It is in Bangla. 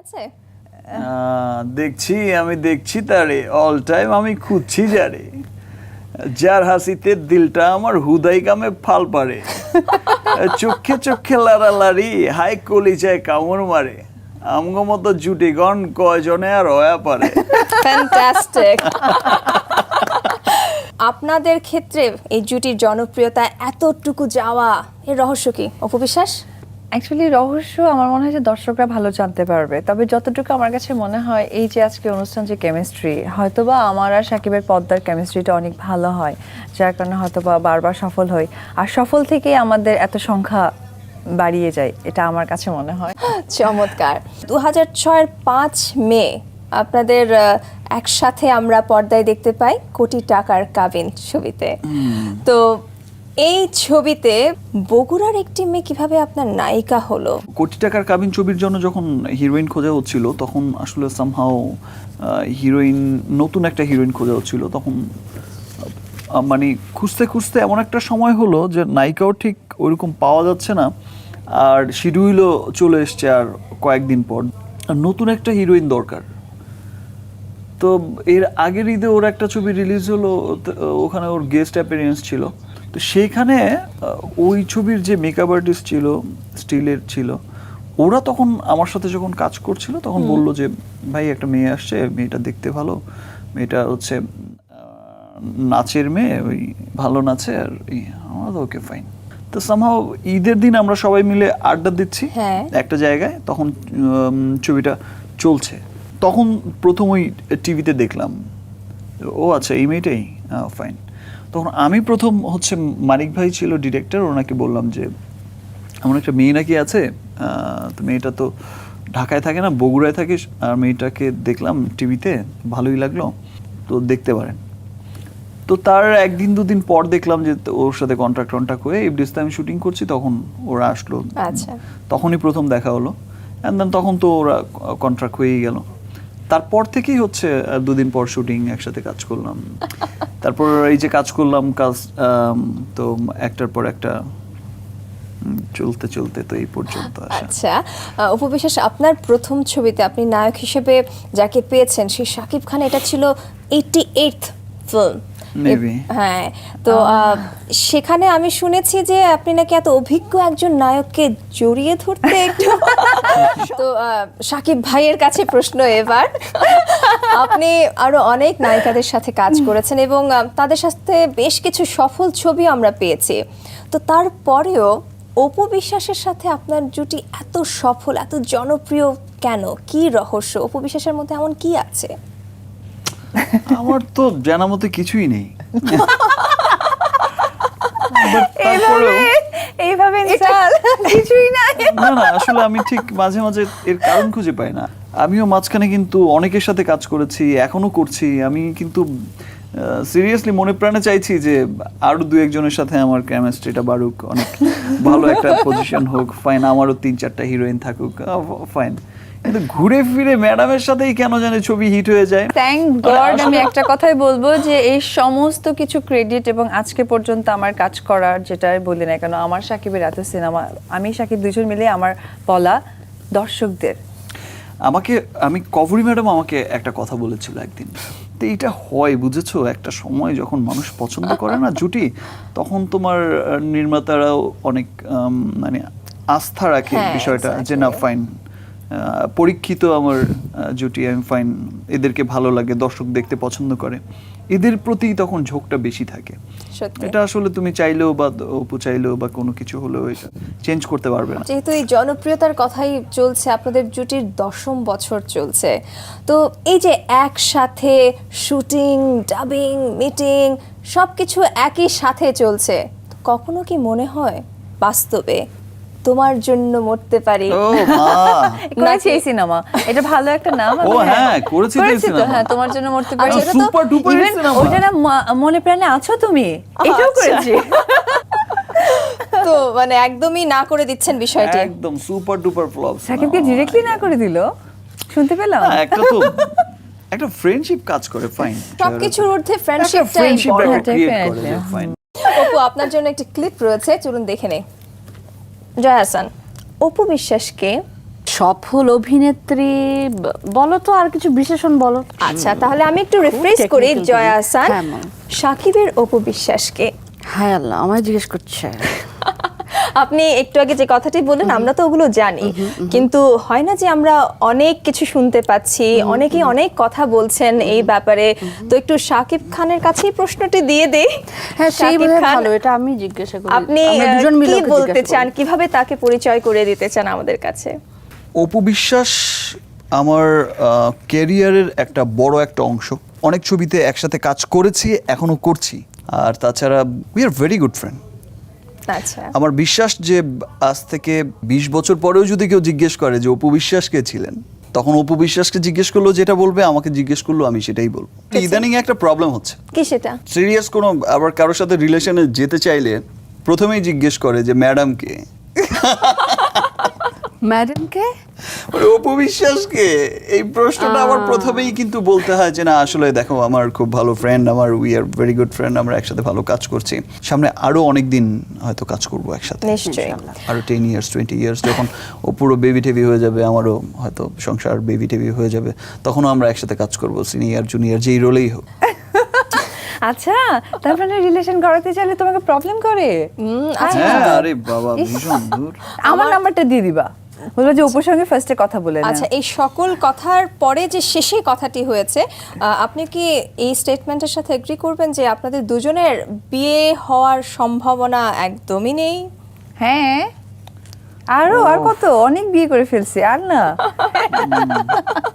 আছে? দেখছি আমি দেখছি তারে। অল টাইম আমি খুঁজছি যারে। যার হাসিতে দিলটা আমার হুদাই কামে ফাল পারে চোখে চোখে লাড়ালাড়ি হাই কলি যায় কামড় মারে। আমগো মতো জুটি গন কয়জনে আর হয়া পারে। ফ্যান্টাস্টিক আপনাদের ক্ষেত্রে এই জুটির জনপ্রিয়তা এতটুকু যাওয়া এর রহস্য কি? অপবিশ্বাস অ্যাকচুয়ালি রহস্য আমার মনে হয় যে দর্শকরা ভালো জানতে পারবে। তবে যতটুকু আমার কাছে মনে হয় এই যে আজকে অনুষ্ঠান যে কেমিস্ট্রি হয়তোবা আমার আর সাকিবের পদ্মার কেমিস্ট্রিটা অনেক ভালো হয় যার কারণে হয়তোবা বারবার সফল হই। আর সফল থেকেই আমাদের এত সংখ্যা বাড়িয়ে যায় এটা আমার কাছে মনে হয়। চমৎকার। দু হাজার ছয়ের পাঁচ মে আপনাদের একসাথে আমরা পর্দায় দেখতে পাই কোটি টাকার কাবিন ছবিতে। তো এই ছবিতে বগুড়ার একটি মেয়ে কীভাবে আপনার নায়িকা হলো? কোটি টাকার কাবিন ছবির জন্য যখন হিরোইন খোঁজা হচ্ছিল, তখন আসলে সামহাও হিরোইন, নতুন একটা হিরোইন খোঁজা হচ্ছিল। তখন মানে খুঁজতে খুঁজতে এমন একটা সময় হলো যে নায়িকাও ঠিক ওইরকম পাওয়া যাচ্ছে না, আর শিডিউলও চলে এসছে আর কয়েকদিন পর। নতুন একটা হিরোইন দরকার। তো এর আগের ঈদে ওর একটা ছবি রিলিজ হলো ওখানে ওর গেস্ট অ্যাপিয়ারেন্স ছিল। তো সেইখানে ওই ছবির যে মেকআপ আর্টিস্ট ছিল স্টিলের ছিল ওরা তখন আমার সাথে যখন কাজ করছিল তখন বলল যে ভাই একটা মেয়ে আসছে মেয়েটা দেখতে ভালো। মেয়েটা হচ্ছে নাচের মেয়ে ওই ভালো নাচে আর এই আমরা তো ওকে ফাইন তো সামহাও ঈদের দিন আমরা সবাই মিলে আড্ডা দিচ্ছি হ্যাঁ। একটা জায়গায় তখন ছবিটা চলছে। তখন প্রথম ওই টিভিতে দেখলাম ও আচ্ছা এই মেয়েটাই? ফাইন তখন আমি প্রথম হচ্ছে মানিক ভাই ছিল ডিরেক্টর ওনাকে বললাম যে আমার একটা মেয়ে নাকি আছে তো মেয়েটা তো ঢাকায় থাকে না বগুড়ায় থাকে আর মেয়েটাকে দেখলাম টিভিতে ভালোই লাগল তো দেখতে পারেন। তো তার একদিন দুদিন পর দেখলাম যে ওর সাথে কন্ট্রাক্ট কন্ট্রাক্ট হয়ে ইবডিসতে আমি শুটিং করছি তখন ওরা আসলো। আচ্ছা। তখনই প্রথম দেখা হলো অ্যান্ড দেন তখন তো ওরা কন্ট্রাক্ট হয়েই গেল। তারপর থেকেই হচ্ছে দুদিন পর শুটিং একসাথে কাজ করলাম। তারপর এই যে কাজ করলাম, কাজ তো একটার পর একটা চলতে চলতে তো এই পর্যন্ত আচ্ছা উপবিশেষ আপনার প্রথম ছবিতে আপনি নায়ক হিসেবে যাকে পেয়েছেন, সেই শাকিব খান, এটা ছিল এইটি এইট ফিল্ম. হ্যাঁ তো সেখানে আমি শুনেছি যে আপনি নাকি এত অভিজ্ঞ একজন নায়ককে জড়িয়ে ধরতে একটু তো শাকিব ভাইয়ের কাছে প্রশ্ন এবার। আপনি আরও অনেক নায়িকাদের সাথে কাজ করেছেন এবং তাদের সাথে বেশ কিছু সফল ছবি আমরা পেয়েছি। তো তারপরেও অপু বিশ্বাসের সাথে আপনার জুটি এত সফল এত জনপ্রিয় কেন? কি রহস্য? অপু বিশ্বাসের মধ্যে এমন কি আছে? আমার তো জানা মতো কিছুই নেই। এইভাবে কিছুই না না না আসলে আমি ঠিক মাঝে মাঝে এর কারণ খুঁজে পাই না। আমিও মাঝখানে কিন্তু অনেকের সাথে কাজ করেছি এখনও করছি। আমি কিন্তু সিরিয়াসলি মনে প্রাণে চাইছি যে আরও দু একজনের সাথে আমার কেমিস্ট্রিটা বাড়ুক অনেক ভালো একটা পজিশন হোক। ফাইন আমারও তিন চারটা হিরোইন থাকুক ফাইন ঘুরে ফিরে ম্যাডামের সাথেই কেন জানে ছবি হিট হয়ে যায়। থ্যাংক গড আমি একটা কথাই বলব যে এই সমস্ত কিছু ক্রেডিট এবং আজকে পর্যন্ত আমার কাজ করার যেটাই বলি না কেন আমার সাকিবের এত সিনেমা আমি সাকিব দুজন মিলে আমার বলা দর্শকদের। আমাকে আমি কভরি ম্যাডাম আমাকে একটা কথা বলেছিল একদিন। তো এটা হয় বুঝেছ? একটা সময় যখন মানুষ পছন্দ করে না জুটি তখন তোমার নির্মাতারাও অনেক মানে আস্থা রাখে হ্যাঁ, বিষয়টা যে না ফাইন পরীক্ষিত আমার জুটি আমি ফাইন এদেরকে ভালো লাগে দর্শক দেখতে পছন্দ করে। এদের প্রতি তখন ঝোঁকটা বেশি থাকে। এটা আসলে তুমি চাইলেও বা অপু চাইলেও বা কোনো কিছু হলেও এটা চেঞ্জ করতে পারবে না। যেহেতু এই জনপ্রিয়তার কথাই চলছে আপনাদের জুটির দশম বছর চলছে। তো এই যে একসাথে শুটিং ডাবিং মিটিং সব কিছু একই সাথে চলছে কখনো কি মনে হয় বাস্তবে তোমার জন্য মরতে পারি। করেছি। এই সিনেমা। এটা ভালো একটা নাম ও হ্যাঁ, করেছি তো এই করেছি। হ্যাঁ তোমার জন্য মরতে পারি। আচ্ছা, এটা তো super duper সিনেমা। ওটা না মনে প্রাণে আছো তুমি? এটাও আচ্ছা। করেছি। তো মানে একদমই না করে দিচ্ছেন বিষয়টি। একদম সুপার ডুপার ফ্লপ সাকিবকে ডিরেক্টলি না করে দিল? শুনতে পেলাম। একটা তো একটা ফ্রেন্ডশিপ কাজ করে ফাইন সবকিছুর ঊর্ধ্বে একটা ফ্রেন্ডশিপটাই ফ্রেন্ডশিপ বড় ফাইন আপনার জন্য একটি ক্লিপ রয়েছে চলুন দেখে নেই। জয় হাসান অপু বিশ্বাসকে সফল অভিনেত্রী বলো তো আর কিছু বিশেষণ বলো। আচ্ছা তাহলে আমি একটু রিফ্রেশ করি জয়া তুমি। আহসান হ্যাঁ। সাকিবের অপু বিশ্বাসকে। হায় আল্লাহ আমায় জিজ্ঞেস করছে। আপনি একটু আগে যে কথাটি বললেন আমরা তো ওগুলো জানি। কিন্তু হয় না যে আমরা অনেক কিছু শুনতে পাচ্ছি অনেকেই অনেক কথা বলছেন এই ব্যাপারে। তো একটু সাকিব খানের কাছেই প্রশ্নটি দিয়ে দেই। হ্যাঁ সেই ভালো এটা আমি জিজ্ঞাসা করি। আপনি দুজন মিলে কি বলতে চান? কীভাবে তাকে পরিচয় করে দিতে চান আমাদের কাছে? অপু বিশ্বাস আমার ক্যারিয়ারের একটা বড় একটা অংশ। অনেক ছবিতে একসাথে কাজ করেছি এখনও করছি। আর তাছাড়া we are very good friend আচ্ছা। আমার বিশ্বাস যে আজ থেকে বিশ বছর পরেও যদি কেউ জিজ্ঞেস করে যে অপু বিশ্বাস কে ছিলেন তখন অপু বিশ্বাসকে জিজ্ঞেস করল যেটা বলবে আমাকে জিজ্ঞেস করল আমি সেটাই বলব। ইদানিং একটা প্রবলেম হচ্ছে। কি সেটা? সিরিয়াস কোনো আবার কারোর সাথে রিলেশনে যেতে চাইলে প্রথমেই জিজ্ঞেস করে যে ম্যাডাম কে। ম্যাডামকে? মানে অপু বিশ্বাসকে এই প্রশ্নটা আমার প্রথমেই কিন্তু বলতে হয় যে না আসলে দেখো আমার খুব ভালো ফ্রেন্ড আমার we are very good friend আমরা একসাথে ভালো কাজ করছি। সামনে আরও অনেক দিন হয়তো কাজ করব একসাথে। নিশ্চয়ই। আরও টেন ইয়ার্স টোয়েন্টি ইয়ার্স যখন ও পুরো বেবি টেবি হয়ে যাবে আমারও হয়তো সংসার বেবি টেবি হয়ে যাবে তখনও আমরা একসাথে কাজ করব সিনিয়র জুনিয়র যেই রোলেই হোক। আচ্ছা তারপরে রিলেশন করাতে চাইলে তোমাকে প্রবলেম করে? আচ্ছা। হ্যাঁ আরে বাবা ভীষণ দূর। আমার নাম্বারটা দিয়ে দিবা। বলব যে সঙ্গে ফার্স্টে কথা বলে আচ্ছা এই সকল কথার পরে যে শেষে কথাটি হয়েছে আপনি কি এই স্টেটমেন্টের সাথে এগ্রি করবেন যে আপনাদের দুজনের বিয়ে হওয়ার সম্ভাবনা একদমই নেই? হ্যাঁ। আরও আর কত? অনেক বিয়ে করে ফেলছি আর না।